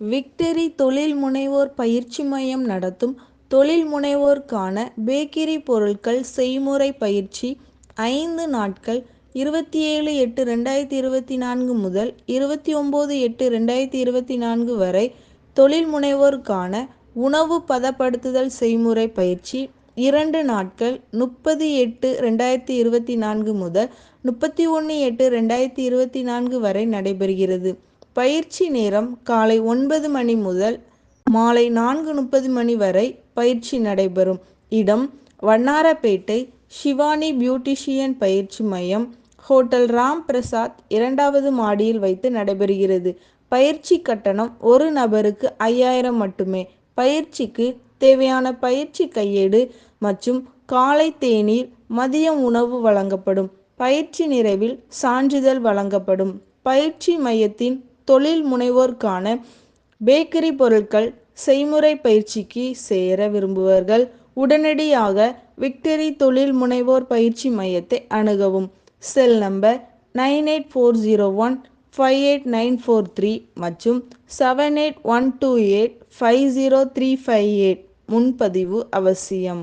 Victory தொழில் முனைவோர் பயிற்சி மையம் நடத்தும் தொழில் முனைவோருக்கான பேக்கரி பொருட்கள் செய்முறை பயிற்சி ஐந்து நாட்கள் இருபத்தி ஏழு எட்டு ரெண்டாயிரத்தி இருபத்தி நான்கு முதல் இருபத்தி ஒம்பது எட்டு ரெண்டாயிரத்தி இருபத்தி நான்கு வரை தொழில் முனைவோருக்கான உணவு பதப்படுத்துதல் செய்முறை பயிற்சி இரண்டு நாட்கள் முப்பது எட்டு ரெண்டாயிரத்தி இருபத்தி நான்கு முதல் முப்பத்தி ஒன்று எட்டு ரெண்டாயிரத்தி இருபத்தி நான்கு வரை நடைபெறுகிறது. பயிற்சி நேரம் காலை ஒன்பது மணி முதல் மாலை நான்கு முப்பது மணி வரை பயிற்சி நடைபெறும். இடம் வண்ணாரப்பேட்டை ஷிவானி பியூட்டிஷியன் பயிற்சி மையம். ஹோட்டல் ராம் பிரசாத் இரண்டாவது மாடியில் வைத்து நடைபெறுகிறது. பயிற்சி கட்டணம் ஒரு நபருக்கு ஐயாயிரம் மட்டுமே. பயிற்சிக்கு தேவையான பயிற்சி கையேடு மற்றும் காலை தேநீர் மதிய உணவு வழங்கப்படும். பயிற்சி நிறைவில் சான்றிதழ் வழங்கப்படும். பயிற்சி மையத்தின் தொழில் முனைவோருக்கான பேக்கரி பொருட்கள் செய்முறை பயிற்சிக்கு சேர விரும்புவர்கள் உடனடியாக விக்டரி தொழில் முனைவோர் பயிற்சி மையத்தை அணுகவும். Cell number nine eight four zero one five eight nine four three மற்றும் seven eight one two eight five zero three five eight முன்பதிவு அவசியம்.